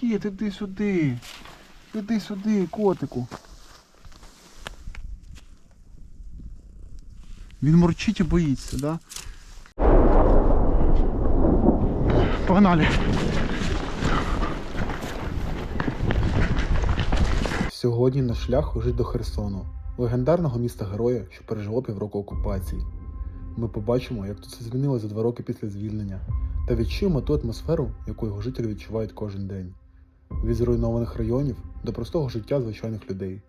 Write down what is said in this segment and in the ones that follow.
Кіт, іди сюди. Іди сюди, котику. Він морчить і боїться, да? Погнали. Сьогодні наш шлях лежить до Херсону, легендарного міста героя, що пережило півроку окупації. Ми побачимо, як тут все змінилося за два роки після звільнення, та відчуємо ту атмосферу, яку його жителі відчувають кожен день. Від зруйнованих районів до простого життя звичайних людей.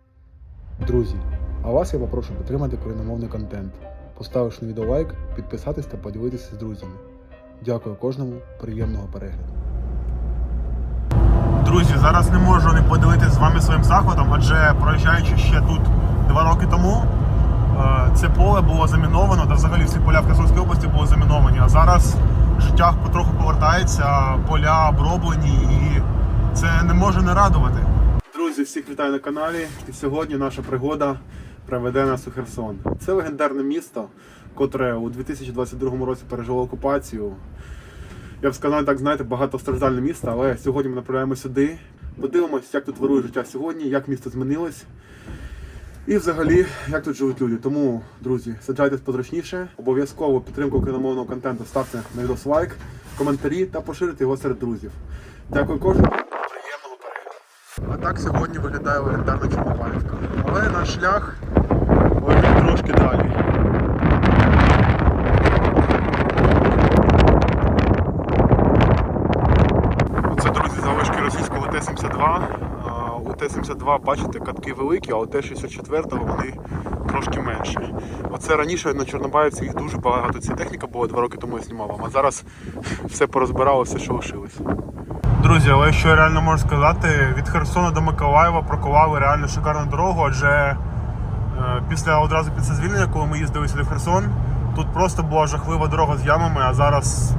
Друзі, а вас я попрошу підтримати україномовний контент, поставивши на відео лайк, підписатись та поділитися з друзями. Дякую кожному, приємного перегляду. Друзі, зараз не можу не поділитися з вами своїм захватом, адже проїжджаючи ще тут два роки тому, е, це поле було заміновано, та взагалі всі поля в Херсонській області були заміновані. А зараз життя потроху повертається, поля оброблені і це не може не радувати. Друзі, всіх вітаю на каналі. І сьогодні наша пригода приведе нас у Херсон. Це легендарне місто, котре у 2022 році пережило окупацію. Я б сказав, так знаєте, багатостраждальне місто, але сьогодні ми направляємо сюди. Подивимось, як тут вирує життя сьогодні, як місто змінилось. І взагалі, як тут живуть люди. Тому, друзі, саджайтесь позручніше. Обов'язково підтримку україномовного контенту ставте на відео лайк, коментарі та поширюйте його серед друзів. Дякую кожному. А так сьогодні виглядає легендарна Чорнобаївка. Але наш шлях лежить трошки далі. Це, друзі, залишки російського Т-72. У Т-72, бачите, катки великі, а у Т-64 вони трошки менші. Оце раніше на Чорнобаївці їх дуже багато. Ця техніка була два роки тому я знімав а зараз все порозбирало, все, що лишилось. Друзі, але що я реально можу сказати, від Херсона до Миколаєва прокували реально шикарну дорогу, адже е, після одразу після звільнення, коли ми їздили сюди в Херсон, тут просто була жахлива дорога з ямами, а зараз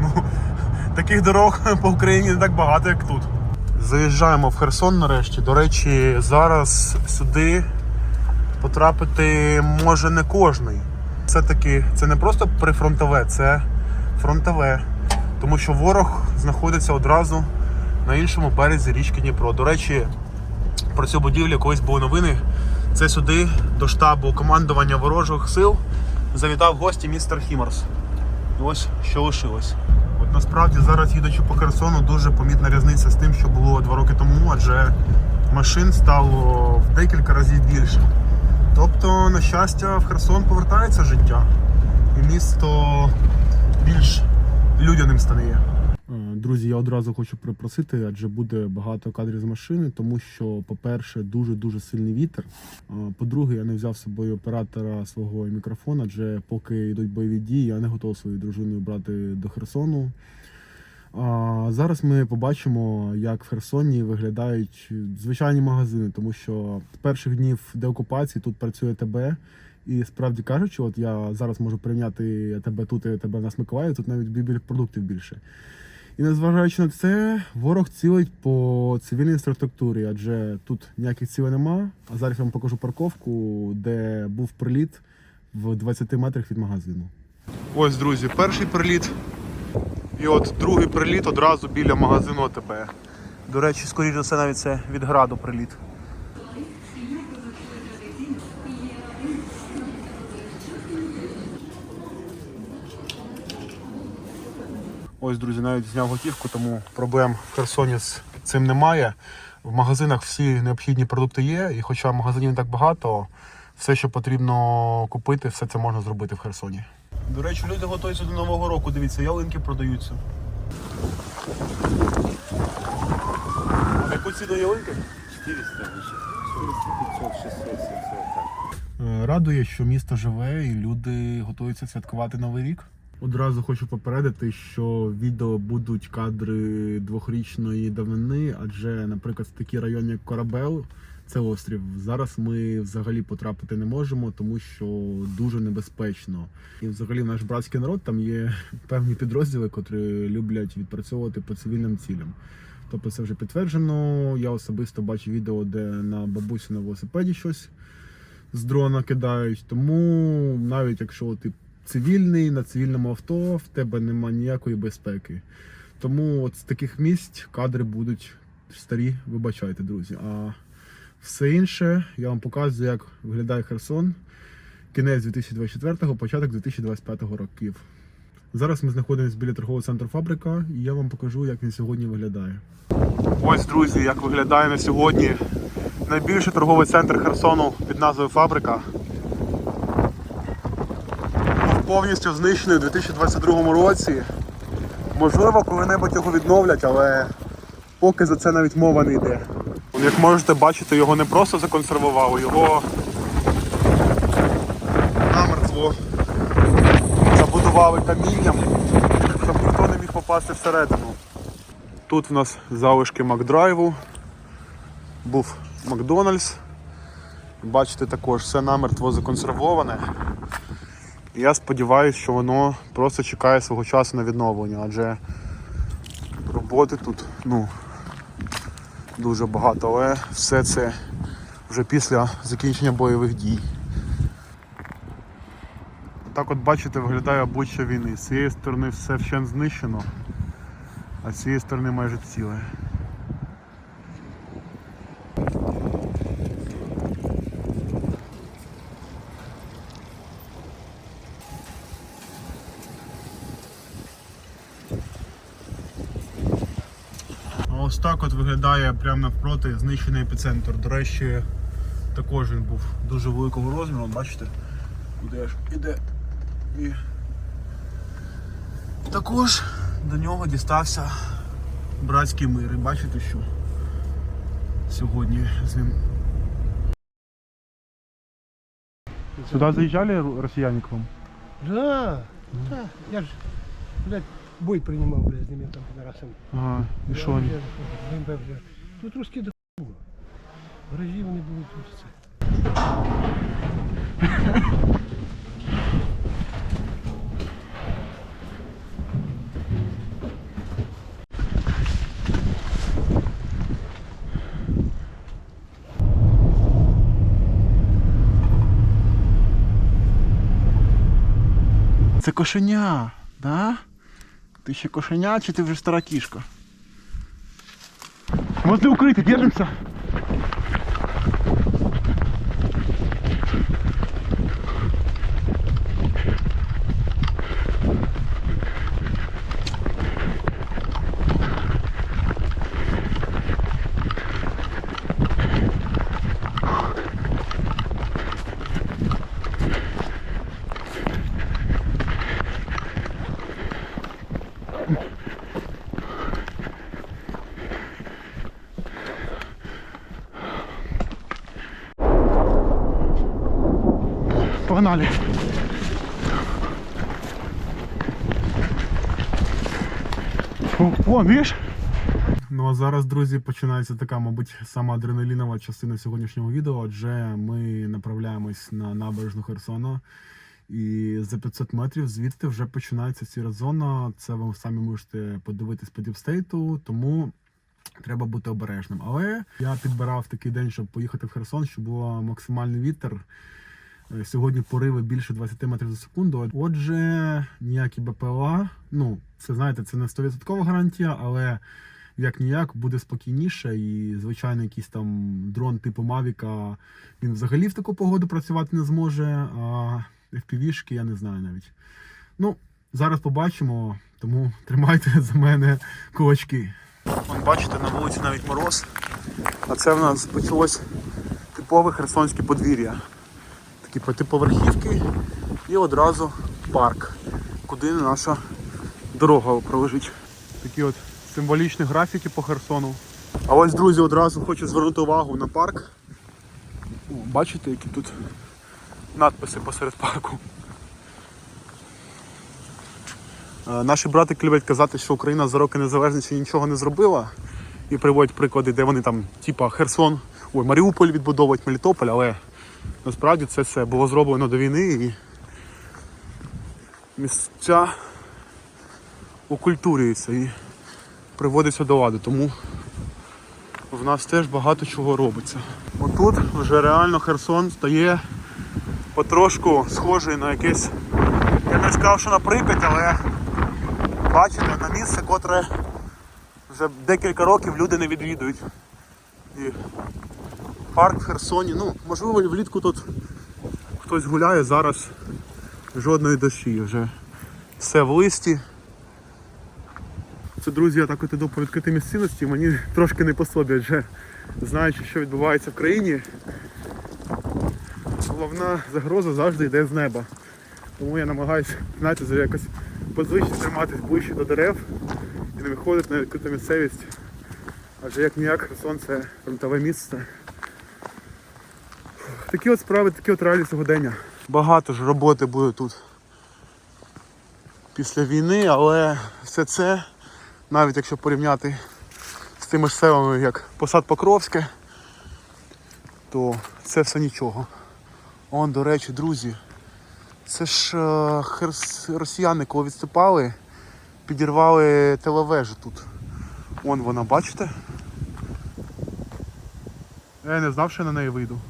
ну, таких дорог по Україні не так багато, як тут. Заїжджаємо в Херсон нарешті. До речі, зараз сюди потрапити може не кожний. Все-таки це не просто прифронтове, це фронтове. Тому що ворог знаходиться одразу на іншому березі річки Дніпро. До речі, про цю будівлю колись були новини. Це сюди, до штабу командування ворожих сил, завітав гості містер Хімарс. І ось що лишилось. От насправді зараз їдучи по Херсону, дуже помітна різниця з тим, що було два роки тому, адже машин стало в декілька разів більше. Тобто, на щастя, в Херсон повертається життя. І місто більш людяним стає. Друзі, я одразу хочу припросити, адже буде багато кадрів з машини, тому що, по-перше, дуже дуже сильний вітер. По-друге, я не взяв з собою оператора свого мікрофона, адже поки йдуть бойові дії, я не готов свою дружиною брати до Херсону. А зараз ми побачимо, як в Херсоні виглядають звичайні магазини, тому що з перших днів деокупації тут працює ТБ. І справді кажучи, от я зараз можу прийняти тебе тут і тебе в нас тут навіть продуктів більше. І незважаючи на це, ворог цілить по цивільній інфраструктурі, адже тут ніяких цілей нема. А зараз я вам покажу парковку, де був приліт в 20 метрах від магазину. Ось, друзі, перший приліт. І от другий приліт одразу біля магазину ОТБ. До речі, скоріше за все, навіть це від граду приліт. Ось, друзі, навіть зняв готівку, тому проблем в Херсоні з цим немає. В магазинах всі необхідні продукти є, і хоча магазинів не так багато, все, що потрібно купити, все це можна зробити в Херсоні. До речі, люди готуються до Нового року. Дивіться, ялинки продаються. Яку ціну ялинки? 400, 500, 600, 700. Е, Радує, що місто живе і люди готуються святкувати новий рік. Одразу хочу попередити, що відео будуть кадри двохрічної давнини, адже, наприклад, в такі райони, як Корабел, це острів. Зараз ми взагалі потрапити не можемо, тому що дуже небезпечно. І взагалі наш братський народ там є певні підрозділи, котрі люблять відпрацьовувати по цивільним цілям. Тобто це вже підтверджено. Я особисто бачу відео, де на бабусі на велосипеді щось з дрона кидають. Тому навіть якщо ти цивільний на цивільному авто, в тебе нема ніякої безпеки. Тому от з таких місць кадри будуть старі, вибачайте, друзі. А все інше я вам показую, як виглядає Херсон. Кінець 2024, початок 2025 років. Зараз ми знаходимося біля торгового центру Фабрика, і я вам покажу, як він сьогодні виглядає. Ось, друзі, як виглядає на сьогодні найбільший торговий центр Херсону під назвою Фабрика. Повністю знищений у 2022 році. Можливо, коли-небудь його відновлять, але поки за це навіть мова не йде. Як можете бачити, його не просто законсервували, його намертво забудували камінням, щоб ніхто не міг попасти всередину. Тут в нас залишки Макдрайву, був Макдональдс. Бачите, також все намертво законсервоване. І Я сподіваюся, що воно просто чекає свого часу на відновлення, адже роботи тут ну, дуже багато, але все це вже після закінчення бойових дій. Так от бачите, виглядає обличчя війни. З цієї сторони все вщент знищено, а з цієї сторони майже ціле. А ось так от виглядає прямо навпроти знищений епіцентр. До речі, також він був дуже великого розміру, бачите, куди ж іде. І також до нього дістався братський мир. І бачите, що сьогодні з ним. Сюди заїжджали росіяни к вам? Да, да, я ж, блядь, бой принимал, блядь, с ними там пидорасами. Ага, і що вони? Тут русські до хуя. Гаражі вони будуть тут це. Це кошеня, да? Ти ще кошеня чи ти вже стара кішка? Можна укрити, держимося. Погнали. О, о, Ну а зараз, друзі, починається така, мабуть, сама адреналінова частина сьогоднішнього відео, адже ми направляємось на набережну Херсона. І за 500 метрів звідти вже починається сіра зона. Це ви самі можете подивитись по діпстейту, тому треба бути обережним. Але я підбирав такий день, щоб поїхати в Херсон, щоб було максимальний вітер. Е, Сьогодні пориви більше 20 метрів за секунду. Отже, ніякі БПЛА. Ну, це знаєте, це не 100% гарантія, але як ніяк буде спокійніше. І, звичайно, якийсь там дрон типу Мавіка він взагалі в таку погоду працювати не зможе. А FPV-шки я не знаю навіть. Ну, зараз побачимо, тому тримайте за мене кулачки. Вон, бачите, на вулиці навіть мороз. А це в нас почалось типове херсонське подвір'я такі п'ятиповерхівки і одразу парк, куди наша дорога пролежить. Такі от символічні графіки по Херсону. А ось, друзі, одразу хочу звернути увагу на парк. О, бачите, які тут надписи посеред парку. Е, Наші братики люблять казати, що Україна за роки незалежності нічого не зробила. І приводять приклади, де вони там, типа Херсон, ой, Маріуполь відбудовують Мелітополь, але Насправді це все було зроблено до війни і місця окультурюються і приводиться до ладу. Тому в нас теж багато чого робиться. Отут вже реально Херсон стає потрошку схожий на якесь, я не сказав, що на Прип'ять, але бачите, на місце, котре вже декілька років люди не відвідують. І парк в Херсоні. Ну, можливо, влітку тут хтось гуляє, зараз жодної дощі вже. Все в листі. Це, друзі, я так от іду по відкритій місцевості, мені трошки не по собі, адже знаючи, що відбувається в країні, головна загроза завжди йде з неба. Тому я намагаюся, знаєте, якось позвичні триматись ближче до дерев і не виходити на відкриту місцевість. Адже як ніяк Херсон це фронтове місце. Такі от справи, такі от реалії сьогодення. Багато ж роботи буде тут після війни, але все це, навіть якщо порівняти з тими ж селами, як Посад Покровське, то це все нічого. Он, до речі, друзі, це ж е, херс... росіяни, коли відступали, підірвали телевежу тут. Вон вона, бачите? Я не знав, що я на неї вийду.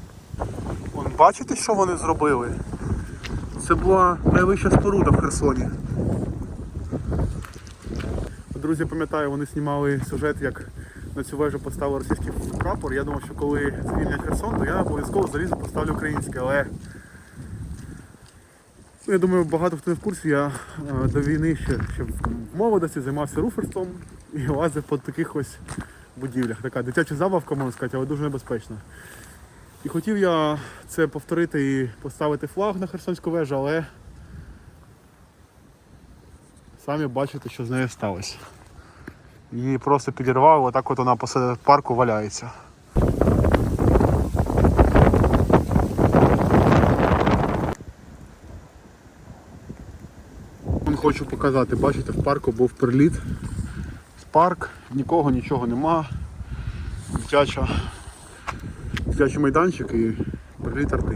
Бачите, що вони зробили? Це була найвища споруда в Херсоні. Друзі, пам'ятаю, вони знімали сюжет, як на цю вежу поставили російський прапор. Я думав, що коли звільнять Херсон, то я обов'язково залізу поставлю українське, але Ну, я думаю, багато хто не в курсі. Я е, до війни ще, ще в молодості займався руферством і лазив по таких ось будівлях. Така дитяча забавка, можна сказати, але дуже небезпечна. І хотів я це повторити і поставити флаг на Херсонську вежу, але самі бачите, що з нею сталося. Її просто підірвало, отак от вона посеред парку валяється. Хочу показати, бачите, в парку був приліт. Парк, нікого, нічого нема. Дитяча, дитячий майданчик і приліт арти.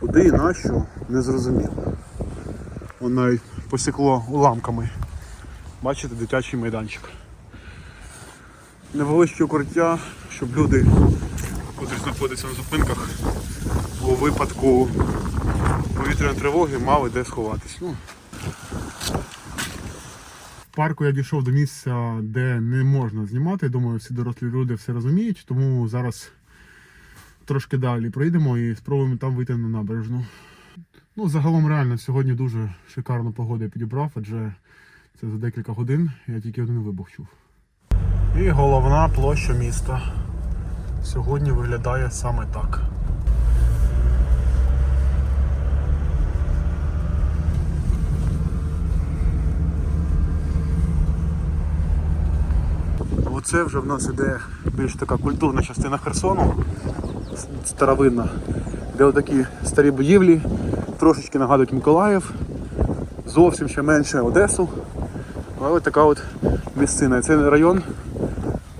Куди і на що, не зрозуміло. Вон навіть посікло уламками. Бачите, дитячий майданчик. Невеличке укриття, щоб люди, котрі знаходяться на зупинках, у випадку повітряної тривоги мали де сховатись. Ну, в парку я дійшов до місця, де не можна знімати. Думаю, всі дорослі люди все розуміють, тому зараз трошки далі пройдемо і спробуємо там вийти на набережну. Ну, загалом реально сьогодні дуже шикарну погоду я підібрав, адже це за декілька годин я тільки один вибух чув. І головна площа міста сьогодні виглядає саме так. Оце вже в нас іде більш така культурна частина Херсону, старовинна, де отакі старі будівлі, трошечки нагадують Миколаїв, зовсім ще менше Одесу. Але от така от місцина. Цей район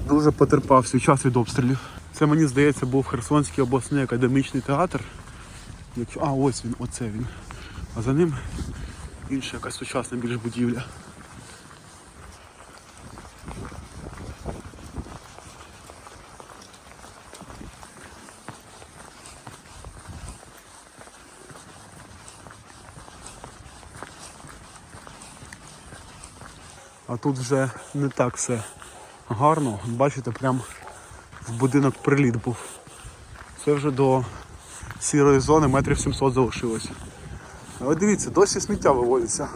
дуже потерпав свій час від обстрілів. Це мені здається був Херсонський обласний академічний театр. А, ось він, оце він. А за ним інша якась сучасна більш будівля. Тут вже не так все гарно. Бачите, прям в будинок приліт був. Це вже до сірої зони метрів 700 залишилось. Але дивіться, досі сміття виводиться.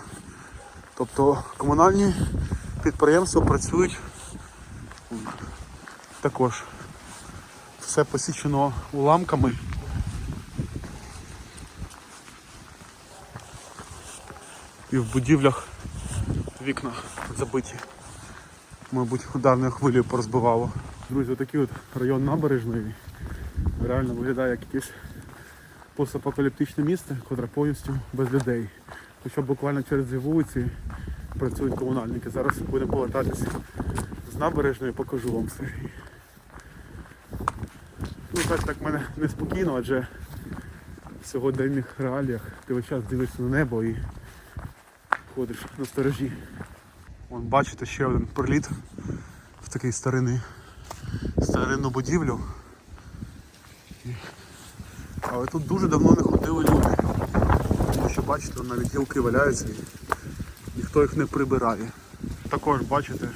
Тобто комунальні підприємства працюють також. Все посічено уламками. І в будівлях вікна забиті. Мабуть, ударною хвилею порозбивало. Друзі, отакий от район набережної реально виглядає як якесь постапокаліптичне місце, котре повністю без людей. Хоча буквально через дві вулиці працюють комунальники. Зараз будемо повертатися з набережної, покажу вам все. Ну, так, так мене неспокійно, адже в сьогоденних реаліях ти весь час дивишся на небо і ходиш на сторожі. Вон бачите ще один приліт в такий старинний, старинну будівлю. Але тут дуже давно не ходили люди. Тому що бачите, навіть гілки валяються і ніхто їх не прибирає. Також бачите,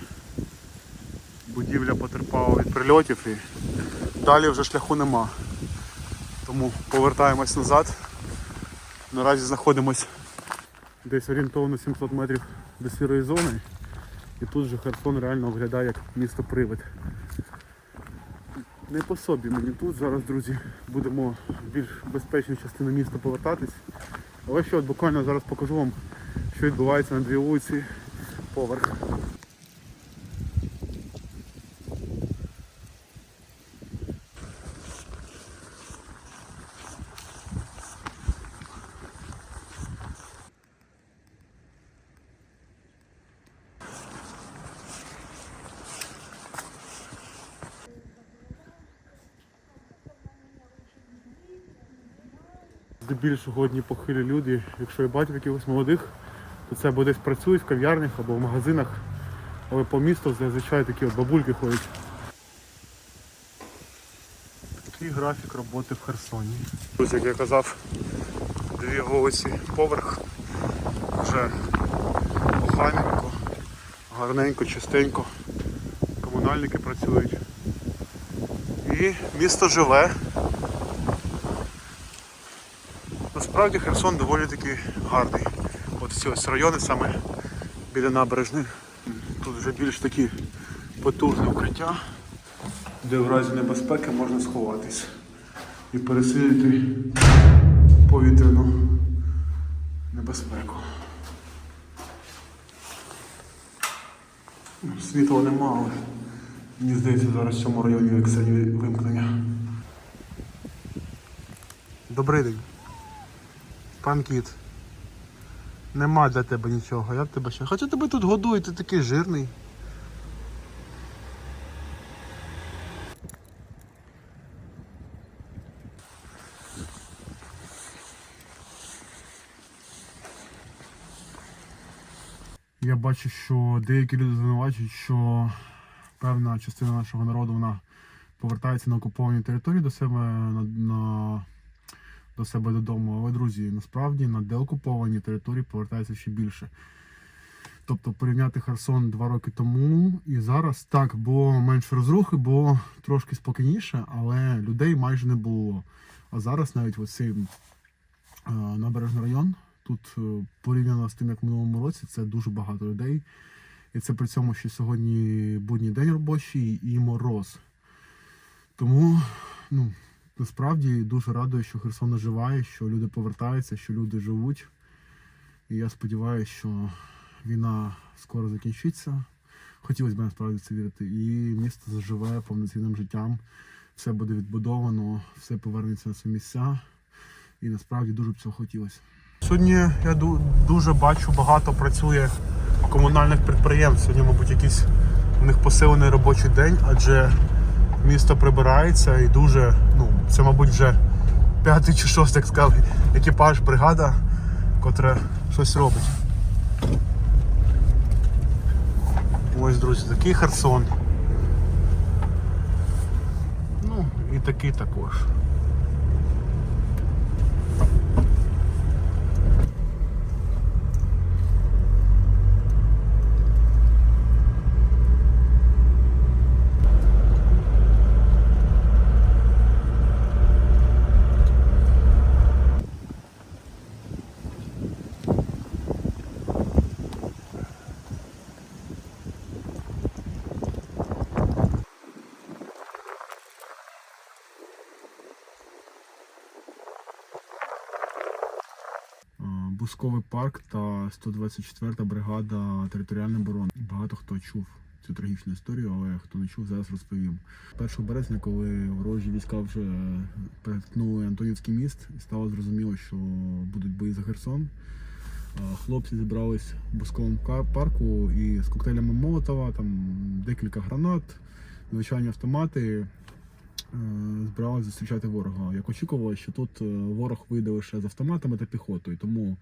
Будівля потерпала від прильотів і далі вже шляху нема. Тому повертаємось назад. Наразі знаходимось десь орієнтовно 700 метрів до сірої зони. І тут же Херсон реально виглядає як місто привид. Не по собі мені тут зараз, друзі, будемо в більш безпечну частину міста повертатись. Але що, буквально зараз покажу вам, що відбувається на дві вулиці поверх. Здебільшого одні похилі люди, якщо я бачу якихось молодих, то це або десь працюють в кав'ярнях або в магазинах, але по місту зазвичай такі от бабульки ходять. Такий графік роботи в Херсоні. Ось, як я казав, дві вулиці поверх. Вже охайненько, гарненько, чистенько. Комунальники працюють. І місто живе. Насправді Херсон доволі таки гарний. От ці ось райони саме біля набережних. Тут вже більш такі потужні укриття, де в разі небезпеки можна сховатись і пересидіти повітряну небезпеку. Світла нема, але мені здається, зараз в цьому районі екстрені вимкнення. Добрий день. Пан кіт. Нема для тебе нічого, я тебе ще. Хоча тебе тут годують, ти такий жирний. Я бачу, що деякі люди звинувачують, що певна частина нашого народу вона повертається на окуповані території до себе на, на до себе додому. Але, друзі, насправді на деокуповані території повертається ще більше. Тобто порівняти Херсон два роки тому і зараз так було менше розрухи, було трошки спокійніше, але людей майже не було. А зараз навіть оцей е, набережний район, тут е, порівняно з тим, як в минулому році, це дуже багато людей. І це при цьому, що сьогодні будній день робочий і мороз. Тому, ну, насправді дуже радую, що Херсон оживає, що люди повертаються, що люди живуть. І я сподіваюся, що війна скоро закінчиться. Хотілося б насправді це вірити. І місто заживе повноцінним життям. Все буде відбудовано, все повернеться на свої місця. І насправді дуже б цього хотілося. Сьогодні я дуже бачу, багато працює комунальних підприємств. Сьогодні, мабуть, якийсь у них посилений робочий день, адже місто прибирається і дуже, ну, це, мабуть, вже п'ятий чи шостий, як сказав, екіпаж, бригада, котра щось робить. Ось, друзі, такий Херсон. Ну, і такий також. Бусковий парк та 124-та бригада територіальної оборони. Багато хто чув цю трагічну історію, але хто не чув, зараз розповім. 1 березня, коли ворожі війська вже перетнули Антонівський міст, стало зрозуміло, що будуть бої за Херсон. е, Хлопці зібрались в Бусковому парку і з коктейлями Молотова, там декілька гранат, звичайні автомати. Е, збиралися зустрічати ворога. Як очікували, що тут е, ворог вийде лише з автоматами та піхотою. Тому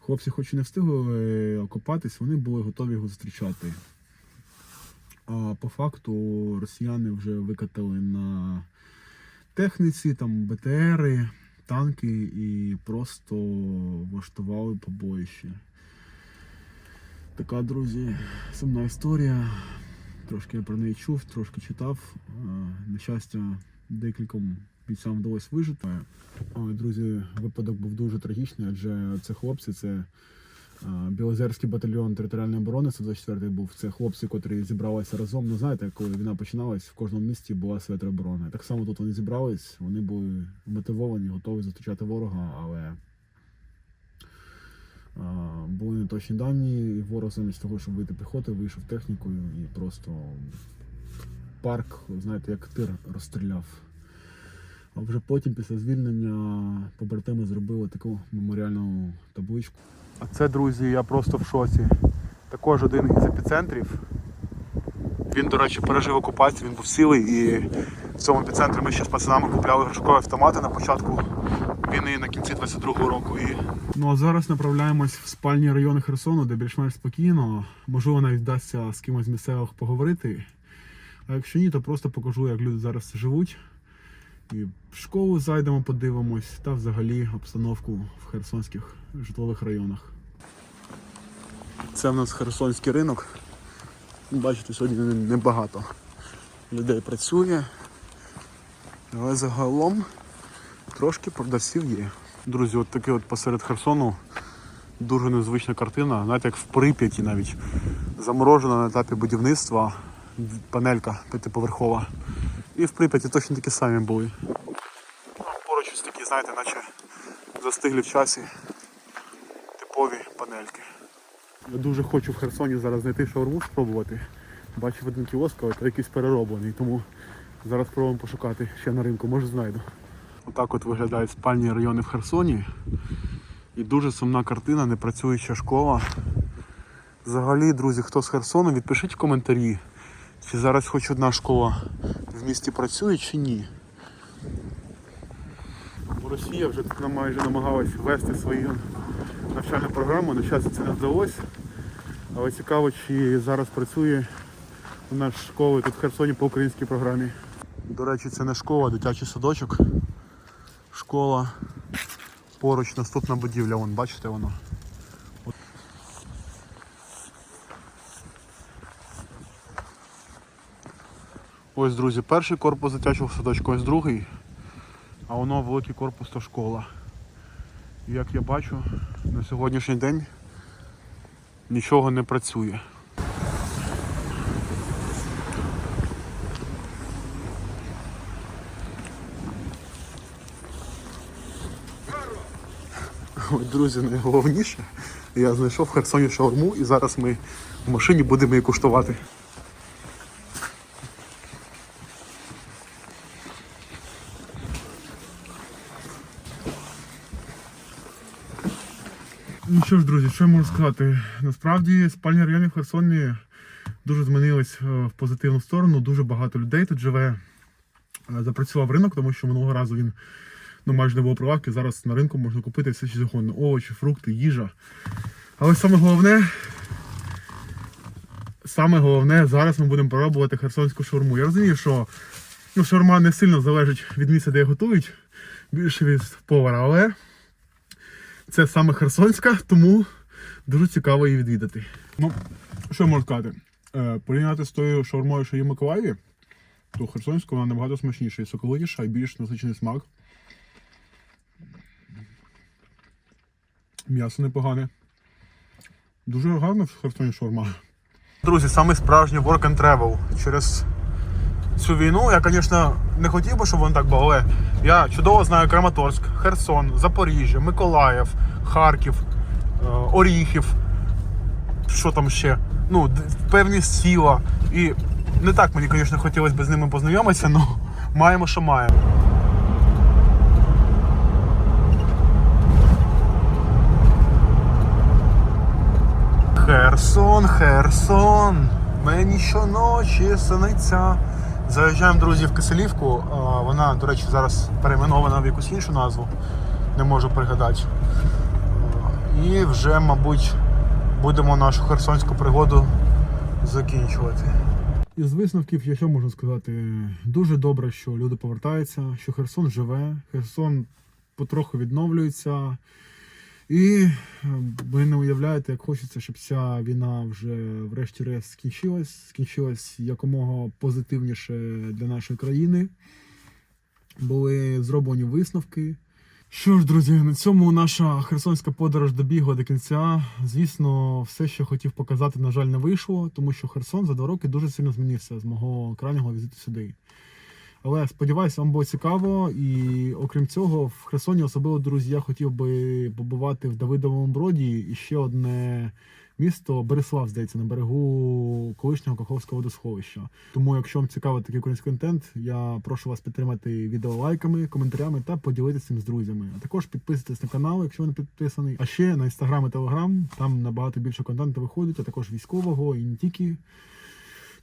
хлопці, хоч і не встигли окопатись, вони були готові його зустрічати. А по факту росіяни вже викатали на техніці, там БТРи, танки і просто влаштували побоїще. Така, друзі, сумна історія. Трошки я про неї чув, трошки читав. Е, На щастя, декільком бійцям вдалося вижити. Ой, друзі, випадок був дуже трагічний, адже це хлопці, це е, Білозерський батальйон територіальної оборони, 124 був. Це хлопці, котрі зібралися разом. Ну знаєте, коли війна починалась, в кожному місті була своя тероборона. Так само тут вони зібрались, вони були мотивовані, готові зустрічати ворога, але були неточні дані, і ворог замість того, щоб вийти піхотою, вийшов технікою і просто парк, знаєте, як тир розстріляв. А вже потім, після звільнення, побратими зробили таку меморіальну табличку. А це, друзі, я просто в шоці. Також один із епіцентрів. Він, до речі, пережив окупацію, він був цілий і в цьому епіцентрі ми ще з пацанами купляли грошкові автомати на початку війни на кінці 22-го року. І... Ну а зараз направляємось в спальні райони Херсону, де більш-менш спокійно. Можливо, навіть вдасться з кимось місцевих поговорити. А якщо ні, то просто покажу, як люди зараз живуть. І в школу зайдемо, подивимось, та взагалі обстановку в херсонських житлових районах. Це в нас херсонський ринок. Бачите, сьогодні небагато людей працює. Але загалом трошки продавців є. Друзі, от такий от посеред Херсону дуже незвична картина, знаєте, як в Прип'яті навіть. Заморожена на етапі будівництва панелька п'ятиповерхова. І в Прип'яті точно такі самі були. Поруч ось такі, знаєте, наче застиглі в часі типові панельки. Я дуже хочу в Херсоні зараз знайти шаурму спробувати. Бачив один кіоск, але якийсь перероблений, тому зараз спробуємо пошукати ще на ринку, може знайду. Отак от виглядають спальні райони в Херсоні. І дуже сумна картина, непрацююча школа. Взагалі, друзі, хто з Херсону, відпишіть в коментарі, чи зараз хоч одна школа в місті працює чи ні. Росія вже майже намагалась ввести свою навчальну програму, на щастя це не вдалося. Але цікаво, чи зараз працює у нас школи тут в Херсоні по українській програмі. До речі, це не школа, а дитячий садочок. Школа. Поруч наступна будівля, вон, бачите воно. Ось, друзі, перший корпус дитячого садочку, ось другий, а воно великий корпус то школа. І як я бачу, на сьогоднішній день нічого не працює. Ой, друзі, найголовніше, я знайшов в Херсоні шаурму і зараз ми в машині будемо її куштувати. Ну що ж, друзі, що я можу сказати? Насправді спальні райони в Херсоні дуже змінились е, в позитивну сторону. Дуже багато людей тут живе. Е, Запрацював ринок, тому що минулого разу він ну, майже не було прилавки. Зараз на ринку можна купити все що завгодно. Овочі, фрукти, їжа. Але саме головне, саме головне, зараз ми будемо пробувати херсонську шаурму. Я розумію, що ну, шаурма не сильно залежить від місця, де готують, більше від повара, але це саме Херсонська, тому дуже цікаво її відвідати. Ну, що можу сказати? Е, порівняти з тою шаурмою, що є в Миколаєві, то Херсонська вона набагато смачніша і соковитіша, і більш насичений смак. М'ясо непогане. Дуже гарно в Херсоні шаурма. Друзі, саме справжній work and travel. Через цю війну я, звісно, не хотів би, щоб воно так було, але я чудово знаю Краматорськ, Херсон, Запоріжжя, Миколаїв, Харків, е, Оріхів. Що там ще? Ну, певні сіла. І не так мені, звісно, хотілося б з ними познайомитися, але маємо, що маємо. Херсон, Херсон, мені щоночі сниться. Заїжджаємо, друзі, в Киселівку. Вона, до речі, зараз перейменована в якусь іншу назву. Не можу пригадати. І вже, мабуть, будемо нашу херсонську пригоду закінчувати. Із висновків я що можу сказати? Дуже добре, що люди повертаються, що Херсон живе, Херсон потроху відновлюється. І ви не уявляєте, як хочеться, щоб ця війна вже врешті-решт скінчилась, скінчилась якомога позитивніше для нашої країни. Були зроблені висновки. Що ж, друзі, на цьому наша херсонська подорож добігла до кінця. Звісно, все, що хотів показати, на жаль, не вийшло, тому що Херсон за два роки дуже сильно змінився з мого крайнього візиту сюди. Але сподіваюся, вам було цікаво. І окрім цього, в Херсоні особливо, друзі, я хотів би побувати в Давидовому Броді і ще одне місто Береслав, здається, на берегу колишнього Каховського водосховища. Тому, якщо вам цікавий такий український контент, я прошу вас підтримати відео лайками, коментарями та поділитися цим з друзями. А також підписуйтесь на канал, якщо ви не підписаний. А ще на інстаграм і телеграм там набагато більше контенту виходить, а також військового і не тільки.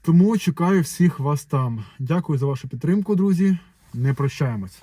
Тому чекаю всіх вас там. Дякую за вашу підтримку, друзі. Не прощаємось.